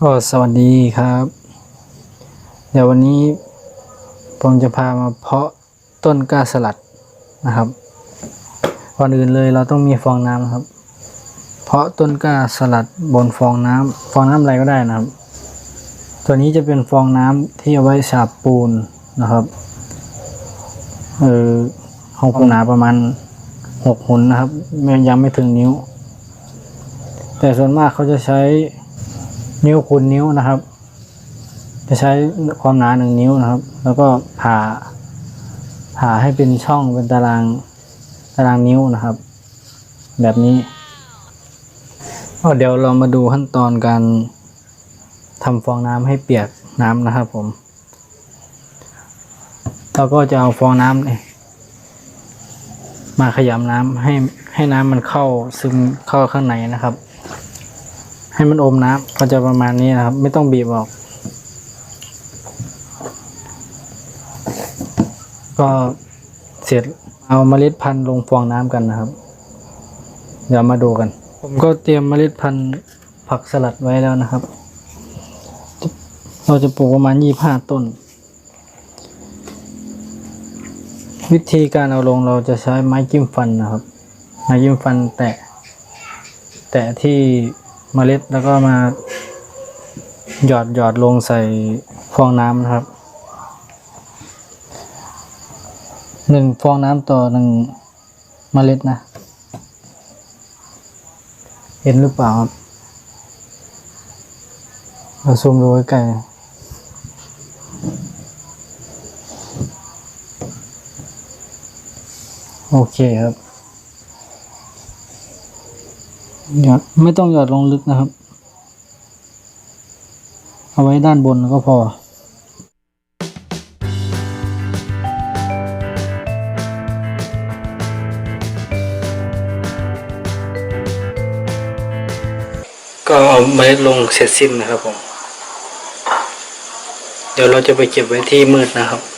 ก็สวัสดีครับ เดี๋ยววันนี้ผมจะพามาเพาะต้นกล้าสลัดนะครับก่อนอื่นเลยเราต้องมีฟองน้ำครับ เพาะต้นกล้าสลัดบนฟองน้ำฟองน้ำอะไรก็ได้นะครับ ตัวนี้จะเป็นฟองน้ำที่เอาไว้ฉาบปูนนะครับเออห้องความหนาประมาณหกหุนนะครับไม่ยังไม่ถึงนิ้ว แต่ส่วนมากเขาจะใช้ นิ้วคูณนิ้วนะครับ จะใช้ความหนาหนึ่งนิ้วนะครับ แล้วก็ผ่า ผ่าให้เป็นช่องเป็นตารางตารางนิ้วนะครับ แบบนี้ก็เดี๋ยวเรามาดูขั้นตอนการทำฟองน้ำให้เปียกน้ำนะครับผมเราก็จะเอาฟองน้ำเนี่ยมาขยำน้ำให้ให้น้ำมันเข้าซึมเข้าข้างในนะครับ ให้มันอมน้ำก็จะประมาณนี้นะครับ ไม่ต้องบีบออก ก็เสร็จเอาเมล็ดพันธุ์ลงฟองน้ำกันนะครับ เดี๋ยวมาดูกัน ผมก็เตรียมเมล็ดพันธุ์ผักสลัดไว้แล้วนะครับ เราจะปลูกประมาณยี่ห้าต้น วิธีการเอาลงเราจะใช้ไม้จิ้มฟันนะครับ ไม้จิ้มฟันแตะ แตะที่ เมล็ดแล้วก็มา หยอดหยอดลงใส่ฟองน้ำนะครับหนึ่งฟองน้ำต่อหนึ่งเมล็ดนะ เห็นหรือเปล่าครับเราซูมดูใกล้โอเคครับ หยอดไม่ต้องหยอดลงลึกนะครับ เอาไว้ด้านบนก็พอก็เอาเมล็ดลงเสร็จสิ้นนะครับผม เดี๋ยวเราจะไปเก็บไว้ที่มืดนะครับ